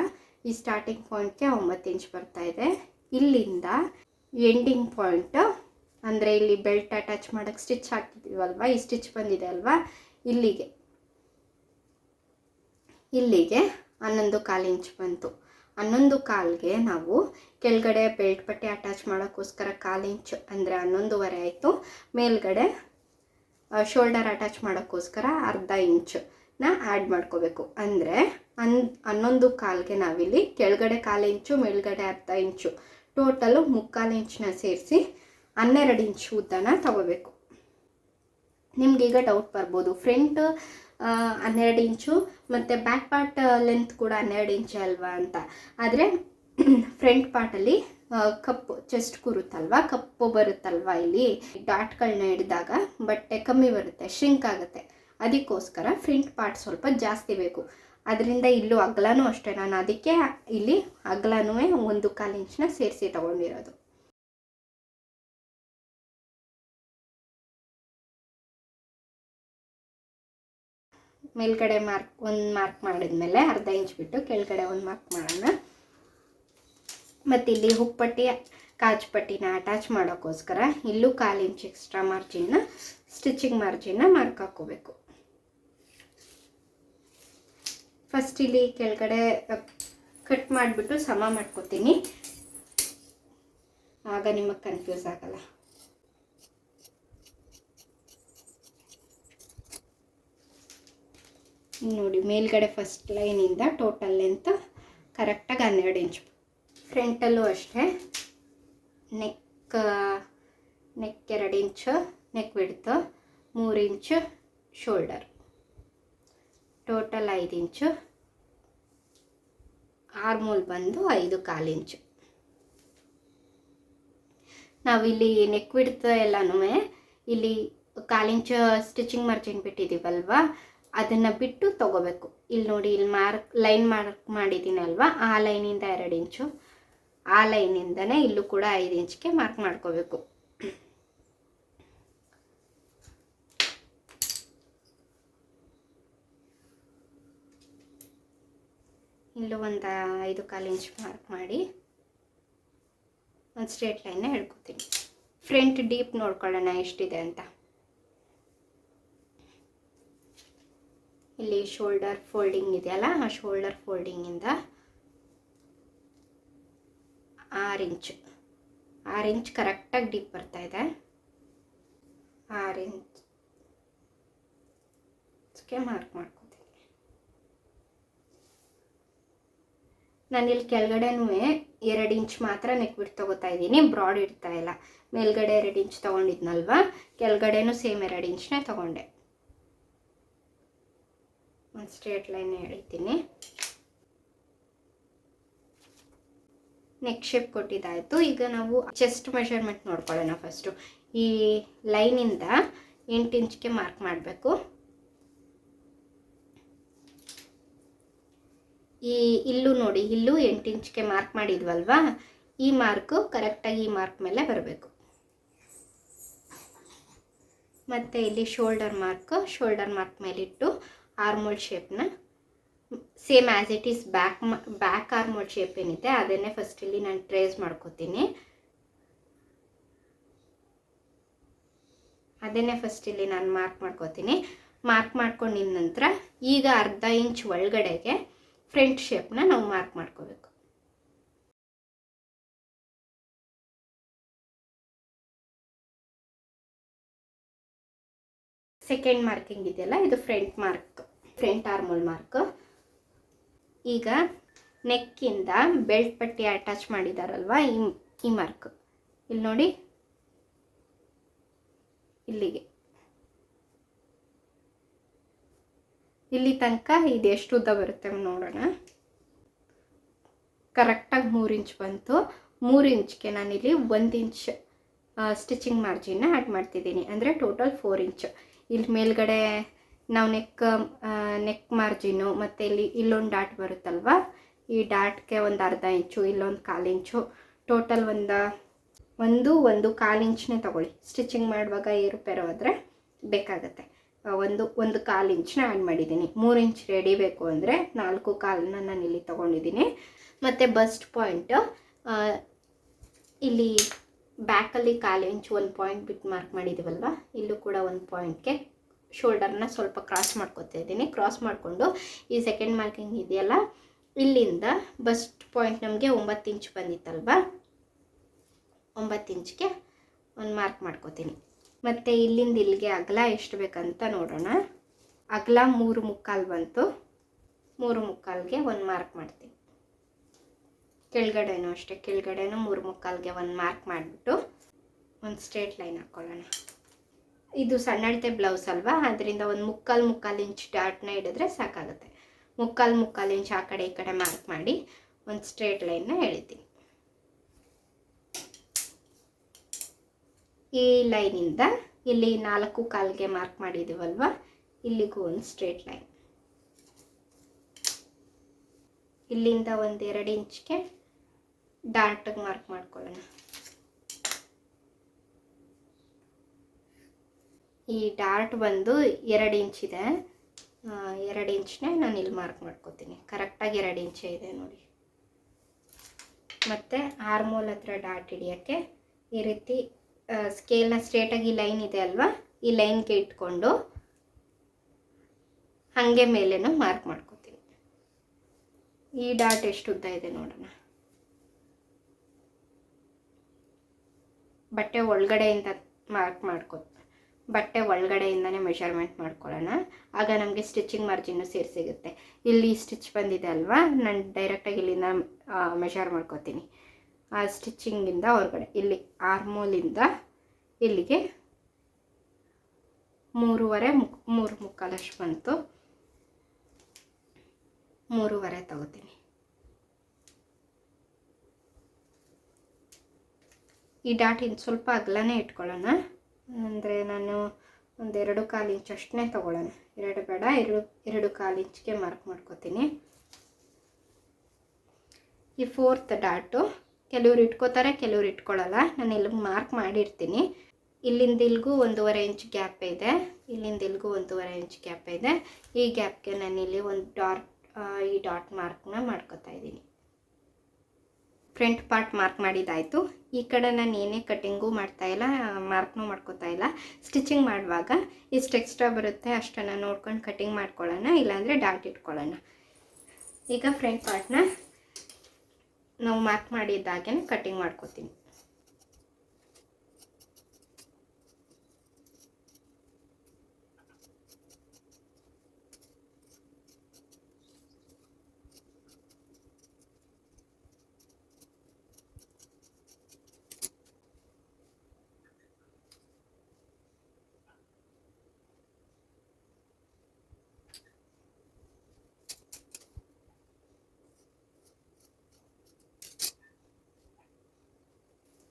ಈ ಸ್ಟಾರ್ಟಿಂಗ್ ಪಾಯಿಂಟ್ಗೆ ಒಂಬತ್ತು ಇಂಚ್ ಬರ್ತಾ ಇದೆ. ಇಲ್ಲಿಂದ ಎಂಡಿಂಗ್ ಪಾಯಿಂಟ್ ಅಂದರೆ ಇಲ್ಲಿ ಬೆಲ್ಟ್ ಅಟ್ಯಾಚ್ ಮಾಡೋಕ್ಕೆ ಸ್ಟಿಚ್ ಹಾಕಿದ್ದೀವಲ್ವ ಈ ಸ್ಟಿಚ್ ಬಂದಿದೆ ಅಲ್ವಾ? ಇಲ್ಲಿಗೆ. ಇಲ್ಲಿಗೆ ಹನ್ನೊಂದು ಕಾಲು ಇಂಚ್ ಬಂತು. ಹನ್ನೊಂದು ಕಾಲ್ಗೆ ನಾವು ಕೆಳಗಡೆ ಬೆಲ್ಟ್ ಪಟ್ಟಿ ಅಟ್ಯಾಚ್ ಮಾಡೋಕ್ಕೋಸ್ಕರ ಕಾಲು ಇಂಚು ಅಂದರೆ ಹನ್ನೊಂದುವರೆ ಆಯಿತು. ಮೇಲ್ಗಡೆ ಶೋಲ್ಡರ್ ಅಟ್ಯಾಚ್ ಮಾಡೋಕ್ಕೋಸ್ಕರ ಅರ್ಧ ಇಂಚನ್ನ ಆ್ಯಡ್ ಮಾಡ್ಕೋಬೇಕು. ಅಂದರೆ ಹನ್, ಹನ್ನೊಂದು ಕಾಲ್ಗೆ ನಾವಿಲ್ಲಿ ಕೆಳಗಡೆ ಕಾಲು ಇಂಚು ಮೇಲ್ಗಡೆ ಅರ್ಧ ಇಂಚು ಟೋಟಲು ಮುಕ್ಕಾಲು ಇಂಚನ್ನ ಸೇರಿಸಿ ಹನ್ನೆರಡು ಇಂಚು ಉದ್ದನ ತಗೋಬೇಕು. ನಿಮ್ಗೀಗ ಡೌಟ್ ಬರ್ಬೋದು. ಫ್ರಂಟ್ ಹನ್ನೆರಡು ಇಂಚು ಮತ್ತು ಬ್ಯಾಕ್ ಪಾರ್ಟ್ ಲೆಂತ್ ಕೂಡ ಹನ್ನೆರಡು ಇಂಚು ಅಲ್ವಾ ಅಂತ. ಆದರೆ ಫ್ರಂಟ್ ಪಾರ್ಟಲ್ಲಿ ಕಪ್ಪು ಚೆಸ್ಟ್ ಕೂರುತ್ತಲ್ವಾ? ಕಪ್ಪು ಬರುತ್ತಲ್ವಾ ಇಲ್ಲಿ? ಡಾಟ್ಗಳನ್ನ ಹಿಡಿದಾಗ ಬಟ್ಟೆ ಕಮ್ಮಿ ಬರುತ್ತೆ ಶ್ರಿಂಕ್ ಆಗುತ್ತೆ. ಅದಕ್ಕೋಸ್ಕರ ಫ್ರಂಟ್ ಪಾರ್ಟ್ ಸ್ವಲ್ಪ ಜಾಸ್ತಿ ಬೇಕು. ಅದರಿಂದ ಇಲ್ಲೂ ಅಗಲನೂ ಅಷ್ಟೇ. ನಾನು ಅದಕ್ಕೆ ಇಲ್ಲಿ ಅಗಲನೂ ಒಂದು ಕಾಲು ಇಂಚನ್ನ ಸೇರಿಸಿ ತೊಗೊಂಡಿರೋದು. ಮೇಲ್ಗಡೆ ಮಾರ್ಕ್, ಒಂದು ಮಾರ್ಕ್ ಮಾಡಿದ್ಮೇಲೆ ಅರ್ಧ ಇಂಚ್ ಬಿಟ್ಟು ಕೆಳಗಡೆ ಒಂದು ಮಾರ್ಕ್ ಮಾಡೋಣ. ಮತ್ತು ಇಲ್ಲಿ ಹುಪ್ಪಟ್ಟಿ ಕಾಜು ಪಟ್ಟಿನ ಅಟ್ಯಾಚ್ ಮಾಡೋಕ್ಕೋಸ್ಕರ ಇಲ್ಲೂ ಕಾಲು ಇಂಚ್ ಎಕ್ಸ್ಟ್ರಾ ಮಾರ್ಜಿನ್ನ ಸ್ಟಿಚಿಂಗ್ ಮಾರ್ಜಿನ್ನ ಮಾರ್ಕ್ ಹಾಕ್ಕೋಬೇಕು ಫಸ್ಟ್ ಇಲ್ಲಿ ಕೆಳಗಡೆ ಕಟ್ ಮಾಡಿಬಿಟ್ಟು ಸಮ ಮಾಡ್ಕೋತೀನಿ. ಆಗ ನಿಮಗೆ ಕನ್ಫ್ಯೂಸ್ ಆಗಲ್ಲ. ನೋಡಿ, ಮೇಲ್ಗಡೆ ಫಸ್ಟ್ ಲೈನಿಂದ ಟೋಟಲ್ ಲೆಂತ್ ಕರೆಕ್ಟಾಗಿ ಹನ್ನೆರಡು ಇಂಚ್ ಫ್ರಂಟಲ್ಲೂ ಅಷ್ಟೇ. ನೆಕ್ ನೆಕ್ ಎರಡು ಇಂಚು ನೆಕ್ ಬಿಡ್ತು ಮೂರು ಇಂಚು ಶೋಲ್ಡರ್ ಟೋಟಲ್ ಐದು ಇಂಚು ಆರ್ಮೂಲ್ ಬಂದು ಐದು ಕಾಲು ಇಂಚು ನಾವಿಲ್ಲಿ ನೆಕ್ ಬಿಡ್ತು ಎಲ್ಲನೂ ಇಲ್ಲಿ ಕಾಲಿಂಚು ಸ್ಟಿಚಿಂಗ್ ಮಾರ್ಜಿನ್ ಬಿಟ್ಟಿದ್ದೀವಲ್ವಾ ಅದನ್ನು ಬಿಟ್ಟು ತಗೋಬೇಕು. ಇಲ್ಲಿ ನೋಡಿ ಇಲ್ಲಿ ಮಾರ್ಕ್, ಲೈನ್ ಮಾರ್ಕ್ ಮಾಡಿದ್ದೀನಿ ಅಲ್ವಾ? ಆ ಲೈನಿಂದ ಎರಡು ಇಂಚು. ಆ ಲೈನಿಂದನೇ ಇಲ್ಲೂ ಕೂಡ ಐದು ಇಂಚ್ಗೆ ಮಾರ್ಕ್ ಮಾಡ್ಕೋಬೇಕು. ಇಲ್ಲೂ ಒಂದು ಐದು ಕಾಲು ಇಂಚ್ ಮಾರ್ಕ್ ಮಾಡಿ ಒಂದು ಸ್ಟ್ರೇಟ್ ಲೈನ್ನ ಹಿಡ್ಕೊತೀನಿ ಫ್ರಂಟ್ ಡೀಪ್ ನೋಡ್ಕೊಳ್ಳೋಣ ಎಷ್ಟಿದೆ ಅಂತ. ಇಲ್ಲಿ ಶೋಲ್ಡರ್ ಫೋಲ್ಡಿಂಗ್ ಇದೆಯಲ್ಲ ಆ ಶೋಲ್ಡರ್ ಫೋಲ್ಡಿಂಗಿಂದ ಆರು ಇಂಚ್. ಆರು ಇಂಚ್ ಕರೆಕ್ಟಾಗಿ ಡೀಪ್ ಬರ್ತಾ ಇದೆ. ಆರು ಇಂಚ್ಗೆ ಮಾರ್ಕ್ ಮಾಡ್ಕೋತೀನಿ. ನಾನಿಲ್ಲಿ ಕೆಳಗಡೆನೂ ಎರಡು ಇಂಚ್ ಮಾತ್ರ ನೆಕ್ ಬಿಟ್ಟು ತೊಗೋತಾ ಇದ್ದೀನಿ. ಬ್ರಾಡ್ ಇಡ್ತಾ ಇಲ್ಲ. ಮೇಲ್ಗಡೆ ಎರಡು ಇಂಚ್ ತಗೊಂಡಿದ್ನಲ್ವಾ? ಕೆಳಗಡೆನೂ ಸೇಮ್ ಎರಡು ಇಂಚ್ನೇ ತೊಗೊಂಡೆ. ಒಂದು ಸ್ಟ್ರೇಟ್ ಲೈನ್ ಎಳಿತೀನಿ ನೆಕ್ ಶೇಪ್ ಕೊಟ್ಟಿದ್ದಾಯಿತು. ಈಗ ನಾವು ಚೆಸ್ಟ್ ಮೆಷರ್ಮೆಂಟ್ ನೋಡ್ಕೊಳ್ಳೋಣ ಫಸ್ಟು ಈ ಲೈನಿಂದ ಎಂಟು ಇಂಚ್ಗೆ ಮಾರ್ಕ್ ಮಾಡಬೇಕು. ಈ ಇಲ್ಲೂ ನೋಡಿ, ಇಲ್ಲೂ ಎಂಟು ಇಂಚ್ಗೆ ಮಾರ್ಕ್ ಮಾಡಿದ್ವಲ್ವಾ? ಈ ಮಾರ್ಕು ಕರೆಕ್ಟಾಗಿ ಈ ಮಾರ್ಕ್ ಮೇಲೆ ಬರಬೇಕು. ಮತ್ತು ಇಲ್ಲಿ ಶೋಲ್ಡರ್ ಮಾರ್ಕ್ ಶೋಲ್ಡರ್ ಮಾರ್ಕ್ ಮೇಲಿಟ್ಟು armhole ಶೇಪ್ನ, same as it is back back armhole shape ಏನಿದೆ, ಅದನ್ನೇ ಫಸ್ಟ್ ಇಲ್ಲಿ ನಾನು ಟ್ರೇಸ್ ಮಾಡ್ಕೋತೀನಿ. ಅದನ್ನೇ ಫಸ್ಟ್ ಇಲ್ಲಿ ನಾನು ಮಾರ್ಕ್ ಮಾಡ್ಕೋತೀನಿ. ಮಾರ್ಕ್ ಮಾಡ್ಕೊಂಡಿದ್ದ ನಂತರ ಈಗ ಅರ್ಧ ಇಂಚ್ ಒಳಗಡೆಗೆ ಫ್ರಂಟ್ ಶೇಪ್ನ ನಾವು ಮಾರ್ಕ್ ಮಾಡ್ಕೋಬೇಕು. ಸೆಕೆಂಡ್ ಮಾರ್ಕಿಂಗ್ ಇದೆಯಲ್ಲ, ಇದು front mark front armhole mark. ಈಗ ನೆಕ್ಕಿಂದ ಬೆಲ್ಟ್ ಪಟ್ಟಿ ಅಟ್ಯಾಚ್ ಮಾಡಿದಾರಲ್ವ ಈ ಈ ಮಾರ್ಕ್. ಇಲ್ಲಿ ನೋಡಿ. ಇಲ್ಲಿಗೆ. ಇಲ್ಲಿ ತನಕ ಇದು ಎಷ್ಟು ಉದ್ದ ಬರುತ್ತೆ ನೋಡೋಣ. ಕರೆಕ್ಟಾಗಿ ಮೂರು ಇಂಚ್ ಬಂತು. ಮೂರು ಇಂಚ್ಗೆ ನಾನಿಲ್ಲಿ ಒಂದು ಇಂಚ್ ಸ್ಟಿಚಿಂಗ್ ಮಾರ್ಜಿನ್ನ ಆ್ಯಡ್ ಮಾಡ್ತಿದ್ದೀನಿ. ಅಂದರೆ ಟೋಟಲ್ ಫೋರ್ ಇಂಚ್. ಇಲ್ಲಿ ಮೇಲ್ಗಡೆ ನಾವು ನೆಕ್ ನೆಕ್ ಮಾರ್ಜಿನು ಮತ್ತು ಇಲ್ಲಿ ಇಲ್ಲೊಂದು ಡಾಟ್ ಬರುತ್ತಲ್ವ? ಈ ಡಾಟ್ಗೆ ಒಂದು ಅರ್ಧ ಇಂಚು ಇಲ್ಲೊಂದು ಕಾಲು ಇಂಚು ಟೋಟಲ್ ಒಂದು ಒಂದು ಒಂದು ಕಾಲು ಇಂಚನೇ ತೊಗೊಳ್ಳಿ. ಸ್ಟಿಚಿಂಗ್ ಮಾಡುವಾಗ ಏರುಪೇರು ಆದರೆ ಬೇಕಾಗತ್ತೆ. ಒಂದು ಒಂದು ಕಾಲು ಇಂಚನ್ನ ಆ್ಯಡ್ ಮಾಡಿದ್ದೀನಿ. ಮೂರು ಇಂಚ್ ರೆಡಿ ಬೇಕು ಅಂದರೆ ನಾಲ್ಕು ಕಾಲನ್ನ ನಾನು ಇಲ್ಲಿ ತೊಗೊಂಡಿದ್ದೀನಿ. ಮತ್ತು ಬಸ್ಟ್ ಪಾಯಿಂಟ್ ಇಲ್ಲಿ ಬ್ಯಾಕಲ್ಲಿ ಕಾಲು ಇಂಚು ಒಂದು ಪಾಯಿಂಟ್ ಬಿಟ್ಟು ಮಾರ್ಕ್ ಮಾಡಿದ್ದೀವಲ್ವ ಇಲ್ಲೂ ಕೂಡ ಒಂದು ಪಾಯಿಂಟ್ಗೆ ಶೋಲ್ಡರ್ನ ಸ್ವಲ್ಪ ಕ್ರಾಸ್ ಮಾಡ್ಕೊತಾ ಇದ್ದೀನಿ. ಕ್ರಾಸ್ ಮಾಡಿಕೊಂಡು ಈ ಸೆಕೆಂಡ್ ಮಾರ್ಕಿಂಗ್ ಇದೆಯಲ್ಲ? ಇಲ್ಲಿಂದ ಬಸ್ಟ್ ಪಾಯಿಂಟ್ ನಮಗೆ ಒಂಬತ್ತು ಇಂಚ್ ಬಂದಿತ್ತಲ್ವ? ಒಂಬತ್ತು ಇಂಚ್ಗೆ ಒಂದು ಮಾರ್ಕ್ ಮಾಡ್ಕೋತೀನಿ. ಮತ್ತು ಇಲ್ಲಿಂದ ಇಲ್ಲಿಗೆ ಅಗಲ ಎಷ್ಟು ಬೇಕಂತ ನೋಡೋಣ. ಅಗಲ ಮೂರು ಮುಕ್ಕಾಲು ಬಂತು. ಮೂರು ಮುಕ್ಕಾಲ್ಗೆ ಒಂದು ಮಾರ್ಕ್ ಮಾಡ್ತೀನಿ. ಕೆಳಗಡೆನೂ ಅಷ್ಟೇ, ಕೆಳಗಡೆನೂ ಮೂರು ಮುಕ್ಕಾಲ್ಗೆ ಒಂದು ಮಾರ್ಕ್ ಮಾಡಿಬಿಟ್ಟು ಒಂದು ಸ್ಟ್ರೇಟ್ ಲೈನ್ ಹಾಕ್ಕೊಳ್ಳೋಣ ಇದು ಸಣ್ಣ ಅಳತೆ ಬ್ಲೌಸ್ ಅಲ್ವಾ? ಅದರಿಂದ ಒಂದು ಮುಕ್ಕಾಲು ಮುಕ್ಕಾಲು ಇಂಚ್ ಡಾಟ್ನ ಹಿಡಿದ್ರೆ ಸಾಕಾಗುತ್ತೆ. ಮುಕ್ಕಾಲು ಮುಕ್ಕಾಲು ಇಂಚ್ ಆ ಕಡೆ ಈ ಕಡೆ ಮಾರ್ಕ್ ಮಾಡಿ ಒಂದು ಸ್ಟ್ರೇಟ್ ಲೈನ್ನ ಎಳಿತೀನಿ. ಈ ಲೈನಿಂದ ಇಲ್ಲಿ ನಾಲ್ಕು ಕಾಲ್ಗೆ ಮಾರ್ಕ್ ಮಾಡಿದ್ದೀವಲ್ವ ಇಲ್ಲಿಗೂ ಒಂದು ಸ್ಟ್ರೇಟ್ ಲೈನ್ ಇಲ್ಲಿಂದ ಒಂದು ಎರಡು ಇಂಚ್ಗೆ ಡಾರ್ಟಿಗೆ ಮಾರ್ಕ್ ಮಾಡ್ಕೊಳ್ಳೋಣ. ಈ ಡಾರ್ಟ್ ಬಂದು ಎರಡು ಇಂಚ್ ಇದೆ. ಆ, ಎರಡು ಇಂಚ್ನೇ ನಾನು ಇಲ್ಲಿ ಮಾರ್ಕ್ ಮಾಡ್ಕೋತೀನಿ. ಕರೆಕ್ಟಾಗಿ ಎರಡು ಇಂಚೇ ಇದೆ ನೋಡಿ. ಮತ್ತು ಆರ್ಮೋಲ್ ಹತ್ರ ಡಾಟ್ ಹಿಡಿಯೋಕ್ಕೆ ಈ ರೀತಿ ಸ್ಕೇಲ್ನ ಸ್ಟ್ರೇಟಾಗಿ ಲೈನ್ ಇದೆ ಅಲ್ವಾ? ಈ ಲೈನ್ಗೆ ಇಟ್ಕೊಂಡು ಹಾಗೆ ಮೇಲೇನೂ ಮಾರ್ಕ್ ಮಾಡ್ಕೋತೀನಿ. ಈ ಡಾಟ್ ಎಷ್ಟು ಉದ್ದ ಇದೆ ನೋಡೋಣ. ಬಟ್ಟೆ ಒಳಗಡೆಯಿಂದ ಮಾರ್ಕ್ ಮಾಡ್ಕೊ ಬಟ್ಟೆ ಒಳಗಡೆಯಿಂದನೇ ಮೆಷರ್ಮೆಂಟ್ ಮಾಡ್ಕೊಳ್ಳೋಣ. ಆಗ ನಮಗೆ ಸ್ಟಿಚಿಂಗ್ ಮಾರ್ಜಿನ್ನು ಸೇರಿ ಸಿಗುತ್ತೆ. ಇಲ್ಲಿ ಸ್ಟಿಚ್ ಬಂದಿದೆ ಅಲ್ವಾ? ನಾನು ಡೈರೆಕ್ಟಾಗಿ ಇಲ್ಲಿಂದ ಮೆಷರ್ ಮಾಡ್ಕೋತೀನಿ. ಆ ಸ್ಟಿಚಿಂಗಿಂದ ಹೊರಗಡೆ. ಇಲ್ಲಿ ಆರ್ಮೋಲಿಂದ ಇಲ್ಲಿಗೆ ಮೂರುವರೆ ಮುಕ್ ಮೂರು ಮುಕ್ಕಾಲಷ್ಟು ಬಂತು. ಮೂರುವರೆ ತಗೋತೀನಿ. ಈ ಡಾಟ್ ಇನ್ನು ಸ್ವಲ್ಪ ಅಗಲನೇ ಇಟ್ಕೊಳ್ಳೋಣ. ಅಂದರೆ ನಾನು ಒಂದೆರಡು ಕಾಲು ಇಂಚ್ ಅಷ್ಟನ್ನೇ ತೊಗೊಳ್ಳೋಣ. ಎರಡು ಬೇಡ, ಎರಡು ಎರಡು ಕಾಲು ಇಂಚ್ಗೆ ಮಾರ್ಕ್ ಮಾಡ್ಕೋತೀನಿ. ಈ ಫೋರ್ತ್ ಡಾಟು ಕೆಲವ್ರು ಇಟ್ಕೋತಾರೆ, ಕೆಲವ್ರು ಇಟ್ಕೊಳ್ಳಲ್ಲ ನಾನು ಇಲ್ಲಿ ಮಾರ್ಕ್ ಮಾಡಿರ್ತೀನಿ. ಇಲ್ಲಿಂದ ಇಲ್ಲಿಗೂ ಒಂದೂವರೆ ಇಂಚ್ ಗ್ಯಾಪ್ ಇದೆ. ಇಲ್ಲಿಂದ ಇಲ್ಲಿಗೂ ಒಂದೂವರೆ ಇಂಚ್ ಗ್ಯಾಪ್ ಇದೆ. ಈ ಗ್ಯಾಪ್ಗೆ ನಾನು ಇಲ್ಲಿ ಒಂದು ಡಾಟ್ ಈ ಡಾಟ್ ಮಾರ್ಕ್ನ ಮಾಡ್ಕೋತಾ ಇದ್ದೀನಿ. ಫ್ರಂಟ್ ಪಾರ್ಟ್ ಮಾರ್ಕ್ ಮಾಡಿದ್ದಾಯಿತು. ಈ ಕಡೆ ನಾನು ಏನೇ ಕಟ್ಟಿಂಗು ಮಾಡ್ತಾ ಇಲ್ಲ, ಮಾರ್ಕ್ನೂ ಮಾಡ್ಕೋತಾ ಇಲ್ಲ. ಸ್ಟಿಚಿಂಗ್ ಮಾಡುವಾಗ ಇಷ್ಟು ಎಕ್ಸ್ಟ್ರಾ ಬರುತ್ತೆ, ಅಷ್ಟನ್ನು ನೋಡ್ಕೊಂಡು ಕಟ್ಟಿಂಗ್ ಮಾಡ್ಕೊಳ್ಳೋಣ, ಇಲ್ಲಾಂದರೆ ಡಾಟ್ ಇಟ್ಕೊಳ್ಳೋಣ. ಈಗ ಫ್ರಂಟ್ ಪಾರ್ಟ್ನ ನಾವು ಮಾರ್ಕ್ ಮಾಡಿದ್ದಾಗೆ ಕಟ್ಟಿಂಗ್ ಮಾಡ್ಕೋತೀನಿ.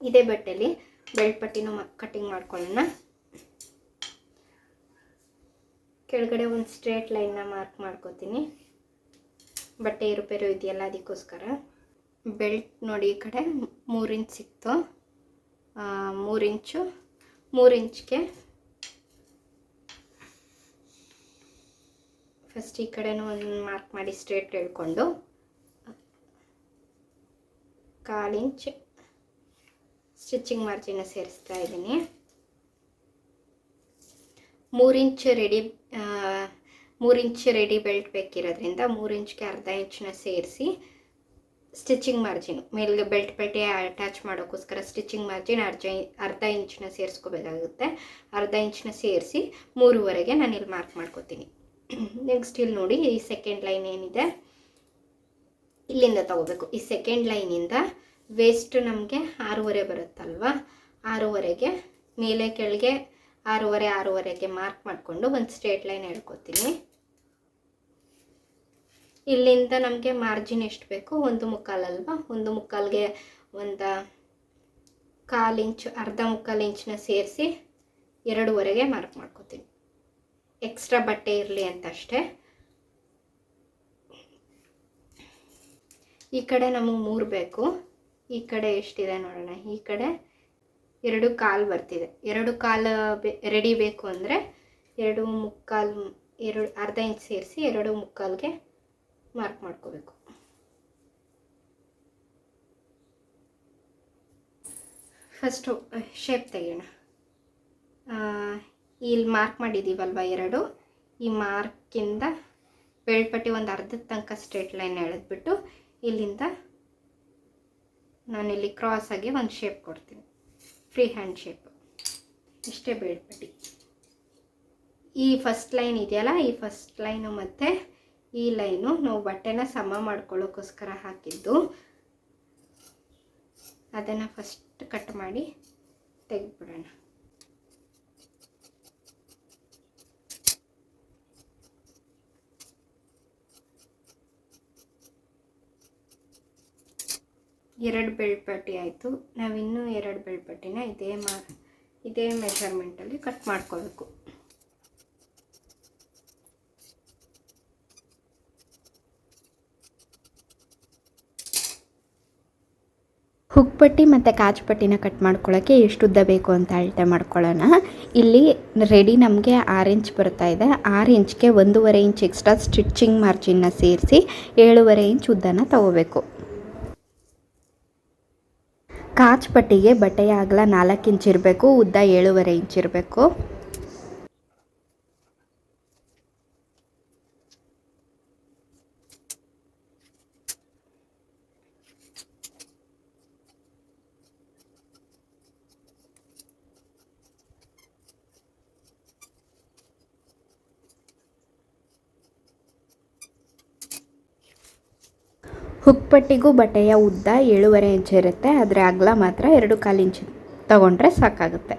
ಇದೇ ಬಟ್ಟೆಲಿ ಬೆಲ್ಟ್ ಪಟ್ಟಿನೂ ಕಟ್ಟಿಂಗ್ ಮಾಡ್ಕೊಳ್ಳೋಣ. ಕೆಳಗಡೆ ಒಂದು ಸ್ಟ್ರೇಟ್ ಲೈನ್ನ ಮಾರ್ಕ್ ಮಾಡ್ಕೋತೀನಿ. ಬಟ್ಟೆ ಏರುಪೇರು ಇದೆಯಲ್ಲ ಅದಕ್ಕೋಸ್ಕರ. ಬೆಲ್ಟ್ ನೋಡಿ ಈ ಕಡೆ ಮೂರು ಇಂಚ್ ಸಿಕ್ತು. ಮೂರು ಇಂಚು, ಮೂರು ಇಂಚ್ಗೆ. ಫಸ್ಟ್ ಈ ಕಡೆನೂ ಒಂದು ಮಾರ್ಕ್ ಮಾಡಿ ಸ್ಟ್ರೇಟ್ ಹೇಳ್ಕೊಂಡು. ಕಾಲು ಇಂಚ್. ಸ್ಟಿಚಿಂಗ್ ಮಾರ್ಜಿನ ಸೇರಿಸ್ತಾ ಇದ್ದೀನಿ. ಮೂರು ಇಂಚ್ ರೆಡಿ ಮೂರು ಇಂಚ್ ರೆಡಿ ಬೆಲ್ಟ್ ಬೇಕಿರೋದ್ರಿಂದ ಮೂರು ಇಂಚ್ಗೆ ಅರ್ಧ ಇಂಚನ್ನ ಸೇರಿಸಿ ಸ್ಟಿಚಿಂಗ್ ಮಾರ್ಜಿನ್ ಮೇಲ್ಗೆ ಬೆಲ್ಟ್ ಪೆಟ್ಟೆ ಅಟ್ಯಾಚ್ ಮಾಡೋಕ್ಕೋಸ್ಕರ ಸ್ಟಿಚಿಂಗ್ ಮಾರ್ಜಿನ್ ಅರ್ಧ ಅರ್ಧ ಇಂಚನ್ನ ಸೇರಿಸ್ಕೋಬೇಕಾಗುತ್ತೆ. ಅರ್ಧ ಇಂಚನ್ನ ಸೇರಿಸಿ ಮೂರುವರೆಗೆ ನಾನು ಇಲ್ಲಿ ಮಾರ್ಕ್ ಮಾಡ್ಕೋತೀನಿ. ನೆಕ್ಸ್ಟ್ ಇಲ್ಲಿ ನೋಡಿ, ಈ ಸೆಕೆಂಡ್ ಲೈನ್ ಏನಿದೆ? ಇಲ್ಲಿಂದ ತಗೋಬೇಕು. ಈ ಸೆಕೆಂಡ್ ಲೈನಿಂದ ವೇಸ್ಟ್ ನಮಗೆ ಆರೂವರೆ ಬರುತ್ತಲ್ವ? ಆರೂವರೆಗೆ ಮೇಲೆ ಕೆಳಗೆ ಆರೂವರೆ, ಆರೂವರೆಗೆ ಮಾರ್ಕ್ ಮಾಡಿಕೊಂಡು ಒಂದು ಸ್ಟ್ರೇಟ್ ಲೈನ್ ಹೇಳ್ಕೊತೀನಿ ಇಲ್ಲಿಂದ ನಮಗೆ ಮಾರ್ಜಿನ್ ಎಷ್ಟು ಬೇಕು? ಒಂದು ಮುಕ್ಕಾಲಲ್ವ ಒಂದು ಮುಕ್ಕಾಲ್ಗೆ ಒಂದು ಕಾಲು ಇಂಚು ಅರ್ಧ ಮುಕ್ಕಾಲು ಇಂಚನ್ನ ಸೇರಿಸಿ ಎರಡೂವರೆಗೆ ಮಾರ್ಕ್ ಮಾಡ್ಕೋತೀನಿ. ಎಕ್ಸ್ಟ್ರಾ ಬಟ್ಟೆ ಇರಲಿ ಅಂತ ಅಷ್ಟೇ ಈ ಕಡೆ ನಮಗೆ ಮೂರು ಬೇಕು. ಈ ಕಡೆ ಎಷ್ಟಿದೆ ನೋಡೋಣ. ಈ ಕಡೆ ಎರಡು ಕಾಲು ಬರ್ತಿದೆ. ಎರಡು ಕಾಲು ಬೆ ರೆಡಿ ಬೇಕು ಅಂದರೆ ಎರಡು ಮುಕ್ಕಾಲು, ಎರಡು ಅರ್ಧ ಇಂಚ್ ಸೇರಿಸಿ ಎರಡು ಮುಕ್ಕಾಲ್ಗೆ ಮಾರ್ಕ್ ಮಾಡ್ಕೋಬೇಕು. ಫಸ್ಟು ಶೇಪ್ ತೆಗೆಯೋಣ. ಇಲ್ಲಿ ಮಾರ್ಕ್ ಮಾಡಿದ್ದೀವಲ್ವ ಎರಡು? ಈ ಮಾರ್ಕಿಂದ ಬೆಳ್ಪಟ್ಟಿ ಒಂದು ಅರ್ಧದ ತನಕ ಸ್ಟ್ರೇಟ್ ಲೈನ್ ಎಳೆದ್ಬಿಟ್ಟು ಇಲ್ಲಿಂದ ನಾನಿಲ್ಲಿ ಕ್ರಾಸಾಗಿ ಒಂದು ಶೇಪ್ ಕೊಡ್ತೀನಿ. ಫ್ರೀ ಹ್ಯಾಂಡ್ ಶೇಪ್ ಇಷ್ಟೇ ಬೇಡ್ಬಿಟ್ಟು ಈ ಫಸ್ಟ್ ಲೈನ್ ಇದೆಯಲ್ಲ, ಈ ಫಸ್ಟ್ ಲೈನು ಮತ್ತು ಈ ಲೈನು ನಾವು ಬಟ್ಟೆನ ಸಮ ಮಾಡ್ಕೊಳ್ಳೋಕ್ಕೋಸ್ಕರ ಹಾಕಿದ್ದು. ಅದನ್ನು ಫಸ್ಟ್ ಕಟ್ ಮಾಡಿ ತೆಗೆದ್ಬಿಡೋಣ. ಎರಡು ಬೆಳ್ಪಟ್ಟಿ ಆಯಿತು. ನಾವಿನ್ನೂ ಎರಡು ಬೆಳ್ಪಟ್ಟಿನ ಇದೇ ಮಾ, ಇದೇ ಮೆಜರ್ಮೆಂಟಲ್ಲಿ ಕಟ್ ಮಾಡ್ಕೋಬೇಕು ಹುಕ್ಪಟ್ಟಿ ಮತ್ತು ಕಾಜುಪಟ್ಟಿನ ಕಟ್ ಮಾಡ್ಕೊಳ್ಳೋಕ್ಕೆ ಎಷ್ಟು ಉದ್ದ ಬೇಕು ಅಂತ ಅಳತೆ ಮಾಡ್ಕೊಳ್ಳೋಣ. ಇಲ್ಲಿ ರೆಡಿ ನಮಗೆ ಆರು ಇಂಚ್ ಬರ್ತಾ ಇದೆ. ಆರು ಇಂಚ್ಗೆ ಒಂದೂವರೆ ಇಂಚ್ ಎಕ್ಸ್ಟ್ರಾ ಸ್ಟಿಚಿಂಗ್ ಮಾರ್ಜಿನ್ನ ಸೇರಿಸಿ ಏಳುವರೆ ಇಂಚ್ ಉದ್ದನ ತಗೋಬೇಕು. ಕಾಚ್ ಪಟ್ಟಿಗೆ ಬಟ್ಟೆಯ ಅಗಲ ನಾಲ್ಕು ಇಂಚ್ ಇರಬೇಕು ಉದ್ದ ಏಳುವರೆ ಇಂಚ್ ಇರಬೇಕು. ಹುಕ್ಪಟ್ಟಿಗೂ ಬಟ್ಟೆಯ ಉದ್ದ ಏಳುವರೆ ಇಂಚು ಇರುತ್ತೆ ಆದರೆ ಅಗಲ ಮಾತ್ರ ಎರಡು ಕಾಲು ಇಂಚ್ ತಗೊಂಡ್ರೆ ಸಾಕಾಗುತ್ತೆ.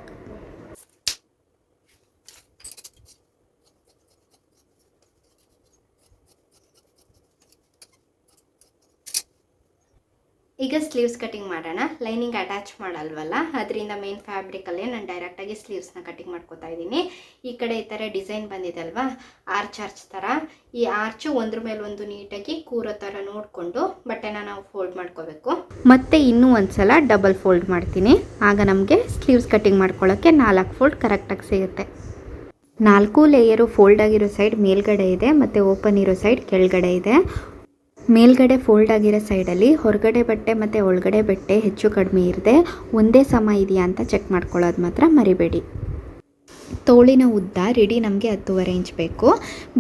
ಈಗ ಸ್ಲೀವ್ಸ್ ಕಟಿಂಗ್ ಮಾಡೋಣ. ಲೈನಿಂಗ್ ಅಟ್ಯಾಚ್ ಮಾಡಲ್ವಲ್ಲ? ಅದರಿಂದ ಮೇನ್ ಫ್ಯಾಬ್ರಿಕಲ್ಲೇ ನಾನು ಡೈರೆಕ್ಟಾಗಿ ಸ್ಲೀವ್ಸ್ನ ಕಟಿಂಗ್ ಮಾಡ್ಕೋತಾ ಇದ್ದೀನಿ. ಈ ಕಡೆ ಈ ಥರ ಡಿಸೈನ್ ಬಂದಿದೆ ಅಲ್ವಾ ಆರ್ಚ್ ಆರ್ಚ್ ಥರ ಈ ಆರ್ಚು ಒಂದ್ರ ಮೇಲೆ ಒಂದು ನೀಟಾಗಿ ಕೂರೋ ಥರ ನೋಡಿಕೊಂಡು ಬಟ್ಟೆನ ನಾವು ಫೋಲ್ಡ್ ಮಾಡ್ಕೋಬೇಕು. ಮತ್ತೆ ಇನ್ನೂ ಒಂದ್ಸಲ ಡಬಲ್ ಫೋಲ್ಡ್ ಮಾಡ್ತೀನಿ. ಆಗ ನಮಗೆ ಸ್ಲೀವ್ಸ್ ಕಟಿಂಗ್ ಮಾಡ್ಕೊಳ್ಳೋಕ್ಕೆ ನಾಲ್ಕು ಫೋಲ್ಡ್ ಕರೆಕ್ಟಾಗಿ ಸಿಗುತ್ತೆ. ನಾಲ್ಕು ಲೇಯರು ಫೋಲ್ಡ್ ಆಗಿರೋ ಸೈಡ್ ಮೇಲ್ಗಡೆ ಇದೆ, ಮತ್ತು ಓಪನ್ ಇರೋ ಸೈಡ್ ಕೆಳಗಡೆ ಇದೆ. ಮೇಲ್ಗಡೆ ಫೋಲ್ಡ್ ಆಗಿರೋ ಸೈಡಲ್ಲಿ ಹೊರಗಡೆ ಬಟ್ಟೆ ಮತ್ತು ಒಳಗಡೆ ಬಟ್ಟೆ ಹೆಚ್ಚು ಕಡಿಮೆ ಇರದೆ ಒಂದೇ ಸಮ ಇದೆಯಾ ಅಂತ ಚೆಕ್ ಮಾಡ್ಕೊಳ್ಳೋದು ಮಾತ್ರ ಮರಿಬೇಡಿ. ತೋಳಿನ ಉದ್ದ ರೆಡಿ ನಮಗೆ ಹತ್ತುವರೆ ಇಂಚ್ ಬೇಕು.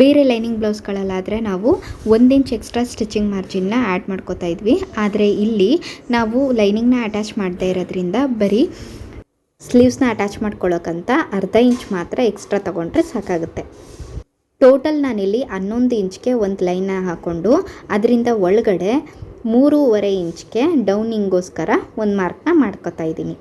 ಬೇರೆ ಲೈನಿಂಗ್ ಬ್ಲೌಸ್ಗಳಲ್ಲಾದರೆ ನಾವು ಒಂದು ಇಂಚ್ ಎಕ್ಸ್ಟ್ರಾ ಸ್ಟಿಚಿಂಗ್ ಮಾರ್ಜಿನ್ನ ಆ್ಯಡ್ ಮಾಡ್ಕೋತಾ ಇದ್ವಿ. ಆದರೆ ಇಲ್ಲಿ ನಾವು ಲೈನಿಂಗ್ನ ಅಟ್ಯಾಚ್ ಮಾಡದೇ ಇರೋದ್ರಿಂದ ಬರೀ ಸ್ಲೀವ್ಸ್ನ ಅಟ್ಯಾಚ್ ಮಾಡ್ಕೊಳ್ಳೋಕ್ಕಂತ ಅರ್ಧ ಇಂಚ್ ಮಾತ್ರ ಎಕ್ಸ್ಟ್ರಾ ತೊಗೊಂಡ್ರೆ ಸಾಕಾಗುತ್ತೆ. ಟೋಟಲ್ ನಾನಿಲ್ಲಿ ಹನ್ನೊಂದು ಇಂಚ್ಗೆ ಒಂದು ಲೈನ್ನ ಹಾಕ್ಕೊಂಡು ಅದರಿಂದ ಒಳಗಡೆ ಮೂರುವರೆ ಇಂಚ್ಗೆ ಡೌನಿಂಗೋಸ್ಕರ ಒಂದು ಮಾರ್ಕ್ನ ಮಾಡ್ಕೊತಾ ಇದ್ದೀನಿ.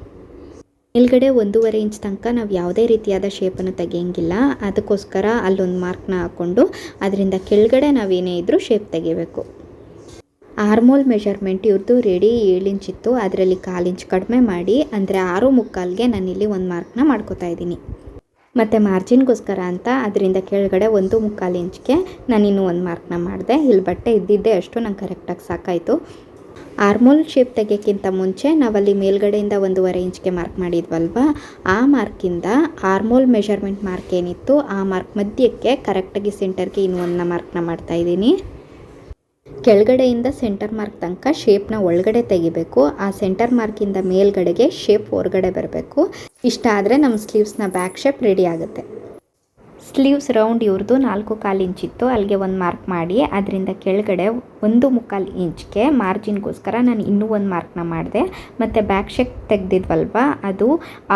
ಮೇಲ್ಗಡೆ ಒಂದೂವರೆ ಇಂಚ್ ತನಕ ನಾವು ಯಾವುದೇ ರೀತಿಯಾದ ಶೇಪನ್ನು ತೆಗಿಯಂಗಿಲ್ಲ. ಅದಕ್ಕೋಸ್ಕರ ಅಲ್ಲೊಂದು ಮಾರ್ಕ್ನ ಹಾಕ್ಕೊಂಡು ಅದರಿಂದ ಕೆಳಗಡೆ ನಾವೇನೇ ಇದ್ದರೂ ಶೇಪ್ ತೆಗಿಬೇಕು. ಆರ್ಮೋಲ್ ಮೆಷರ್ಮೆಂಟ್ ಇವ್ರದ್ದು ರೆಡಿ ಏಳು ಇಂಚ್ ಇತ್ತು. ಅದರಲ್ಲಿ ಕಾಲು ಇಂಚ್ ಕಡಿಮೆ ಮಾಡಿ, ಅಂದರೆ ಆರು ಮುಕ್ಕಾಲ್ಗೆ ನಾನಿಲ್ಲಿ ಒಂದು ಮಾರ್ಕ್ನ ಮಾಡ್ಕೋತಾ ಇದ್ದೀನಿ. ಮತ್ತು ಮಾರ್ಜಿನ್ಗೋಸ್ಕರ ಅಂತ ಅದರಿಂದ ಕೆಳಗಡೆ ಒಂದು ಮುಕ್ಕಾಲು ಇಂಚ್ಗೆ ನಾನಿನ್ನು ಒಂದು ಮಾರ್ಕ್ನ ಮಾಡಿದೆ. ಇಲ್ಲಿ ಬಟ್ಟೆ ಇದ್ದಿದ್ದೆ ಅಷ್ಟು ನಂಗೆ ಕರೆಕ್ಟಾಗಿ ಸಾಕಾಯಿತು. ಆರ್ಮೋಲ್ ಶೇಪ್ ತೆಗೆಯೋಕ್ಕಿಂತ ಮುಂಚೆ ನಾವಲ್ಲಿ ಮೇಲ್ಗಡೆಯಿಂದ ಒಂದೂವರೆ ಇಂಚ್ಗೆ ಮಾರ್ಕ್ ಮಾಡಿದ್ವಲ್ವ? ಆ ಮಾರ್ಕಿಂದ ಆರ್ಮೋಲ್ ಮೆಷರ್ಮೆಂಟ್ ಮಾರ್ಕ್ ಏನಿತ್ತು, ಆ ಮಾರ್ಕ್ ಮಧ್ಯಕ್ಕೆ ಕರೆಕ್ಟಾಗಿ ಸೆಂಟರ್ಗೆ ಇನ್ನೂ ಒಂದನ್ನ ಮಾರ್ಕ್ನ ಮಾಡ್ತಾಯಿದ್ದೀನಿ ಕೆಳಗಡೆಯಿಂದ ಸೆಂಟರ್ ಮಾರ್ಕ್ ತನಕ ಶೇಪ್ನ ಒಳಗಡೆ ತೆಗಿಬೇಕು. ಆ ಸೆಂಟರ್ ಮಾರ್ಕಿಂದ ಮೇಲ್ಗಡೆಗೆ ಶೇಪ್ ಹೊರಗಡೆ ಬರಬೇಕು. ಇಷ್ಟ ಆದರೆ ನಮ್ಮ ಸ್ಲೀವ್ಸ್ನ ಬ್ಯಾಕ್ ಶೇಪ್ ರೆಡಿ ಆಗುತ್ತೆ. ಸ್ಲೀವ್ಸ್ ರೌಂಡ್ ಇವ್ರದ್ದು ನಾಲ್ಕು ಕಾಲು ಇಂಚಿತ್ತು ಅಲ್ಲಿಗೆ ಒಂದು ಮಾರ್ಕ್ ಮಾಡಿ. ಅದರಿಂದ ಕೆಳಗಡೆ ಒಂದು ಮುಕ್ಕಾಲು ಇಂಚ್ಗೆ ಮಾರ್ಜಿನ್ಗೋಸ್ಕರ ನಾನು ಇನ್ನೂ ಒಂದು ಮಾರ್ಕ್ನ ಮಾಡಿದೆ. ಮತ್ತು ಬ್ಯಾಕ್ ಶೇಪ್ ತೆಗೆದಿದ್ವಲ್ವ, ಅದು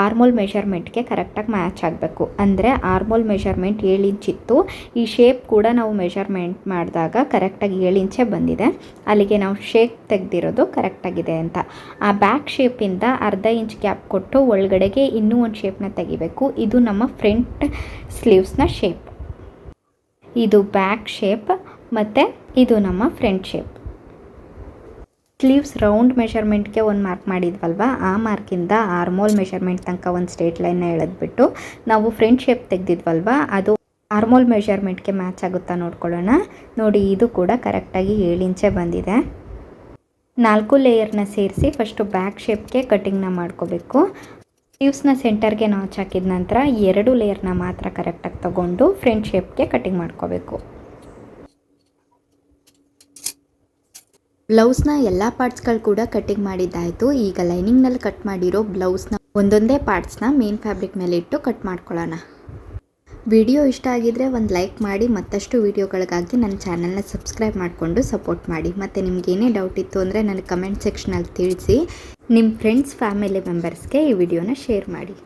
ಆರ್ಮೋಲ್ ಮೆಷರ್ಮೆಂಟ್ಗೆ ಕರೆಕ್ಟಾಗಿ ಮ್ಯಾಚ್ ಆಗಬೇಕು. ಅಂದರೆ ಆರ್ಮೋಲ್ ಮೆಷರ್ಮೆಂಟ್ ಏಳು ಇಂಚಿತ್ತು ಈ ಶೇಪ್ ಕೂಡ ನಾವು ಮೆಷರ್ಮೆಂಟ್ ಮಾಡಿದಾಗ ಕರೆಕ್ಟಾಗಿ ಏಳು ಇಂಚೇ ಬಂದಿದೆ. ಅಲ್ಲಿಗೆ ನಾವು ಶೇಪ್ ತೆಗೆದಿರೋದು ಕರೆಕ್ಟಾಗಿದೆ ಅಂತ. ಆ ಬ್ಯಾಕ್ ಶೇಪಿಂದ ಅರ್ಧ ಇಂಚ್ ಗ್ಯಾಪ್ ಕೊಟ್ಟು ಒಳಗಡೆಗೆ ಇನ್ನೂ ಒಂದು ಶೇಪ್ನ ತೆಗಿಬೇಕು. ಇದು ನಮ್ಮ ಫ್ರಂಟ್ ಸ್ಲೀವ್ಸ್ನ ಶೇಪ್. ಇದು ಬ್ಯಾಕ್ ಶೇಪ್, ಮತ್ತು ಇದು ನಮ್ಮ ಫ್ರಂಟ್ ಶೇಪ್ ಸ್ಲೀವ್ಸ್ ರೌಂಡ್ ಮೆಷರ್ಮೆಂಟ್ಗೆ ಒಂದು ಮಾರ್ಕ್ ಮಾಡಿದ್ವಲ್ವ? ಆ ಮಾರ್ಕಿಂದ ಆರ್ಮೋಲ್ ಮೆಷರ್ಮೆಂಟ್ ತನಕ ಒಂದು ಸ್ಟ್ರೇಟ್ ಲೈನ್ನ ಎಳೆದ್ಬಿಟ್ಟು ನಾವು ಫ್ರಂಟ್ ಶೇಪ್ ತೆಗೆದಿದ್ವಲ್ವ? ಅದು ಆರ್ಮೋಲ್ ಮೆಷರ್ಮೆಂಟ್ಗೆ ಮ್ಯಾಚ್ ಆಗುತ್ತಾ ನೋಡ್ಕೊಳ್ಳೋಣ. ನೋಡಿ, ಇದು ಕೂಡ ಕರೆಕ್ಟಾಗಿ ಏಳು ಇಂಚೆ ಬಂದಿದೆ. ನಾಲ್ಕು ಲೇಯರ್ನ ಸೇರಿಸಿ ಫಸ್ಟು ಬ್ಯಾಕ್ ಶೇಪ್ಗೆ ಕಟಿಂಗ್ನ ಮಾಡ್ಕೋಬೇಕು. ಸ್ಲೀವ್ಸ್ನ ಸೆಂಟರ್ಗೆ ನಾಚ್ ಹಾಕಿದ ನಂತರ ಎರಡು ಲೇಯರ್ನ ಮಾತ್ರ ಕರೆಕ್ಟಾಗಿ ತಗೊಂಡು ಫ್ರಂಟ್ ಶೇಪ್ಗೆ ಕಟಿಂಗ್ ಮಾಡ್ಕೋಬೇಕು. ಬ್ಲೌಸ್ನ ಎಲ್ಲ ಪಾರ್ಟ್ಸ್ಗಳು ಕೂಡ ಕಟ್ಟಿಂಗ್ ಮಾಡಿದ್ದಾಯಿತು. ಈಗ ಲೈನಿಂಗ್ನಲ್ಲಿ ಕಟ್ ಮಾಡಿರೋ ಬ್ಲೌಸ್ನ ಒಂದೊಂದೇ ಪಾರ್ಟ್ಸ್ನ ಮೇನ್ ಫ್ಯಾಬ್ರಿಕ್ ಮೇಲೆ ಇಟ್ಟು ಕಟ್ ಮಾಡ್ಕೊಳ್ಳೋಣ. ವಿಡಿಯೋ ಇಷ್ಟ ಆಗಿದ್ರೆ ಒಂದು ಲೈಕ್ ಮಾಡಿ, ಮತ್ತಷ್ಟು ವಿಡಿಯೋಗಳಿಗಾಗಿ ನನ್ನ ಚಾನಲ್ನ ಸಬ್ಸ್ಕ್ರೈಬ್ ಮಾಡಿಕೊಂಡು ಸಪೋರ್ಟ್ ಮಾಡಿ. ಮತ್ತು ನಿಮಗೇನೇ ಡೌಟ್ ಇತ್ತು ಅಂದರೆ ನನಗೆ ಕಮೆಂಟ್ ಸೆಕ್ಷನಲ್ಲಿ ತಿಳಿಸಿ. ನಿಮ್ಮ ಫ್ರೆಂಡ್ಸ್, ಫ್ಯಾಮಿಲಿ ಮೆಂಬರ್ಸ್ಗೆ ಈ ವಿಡಿಯೋನ ಶೇರ್ ಮಾಡಿ.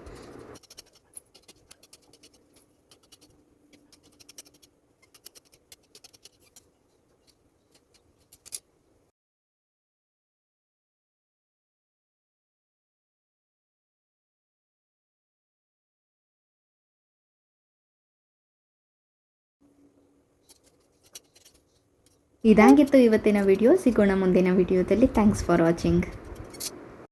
ಇದಾಗಿತ್ತು ಇವತ್ತಿನ ವಿಡಿಯೋ ಸಿಗೋಣ ಮುಂದಿನ ವಿಡಿಯೋದಲ್ಲಿ ಥ್ಯಾಂಕ್ಸ್ ಫಾರ್ ವಾಚಿಂಗ್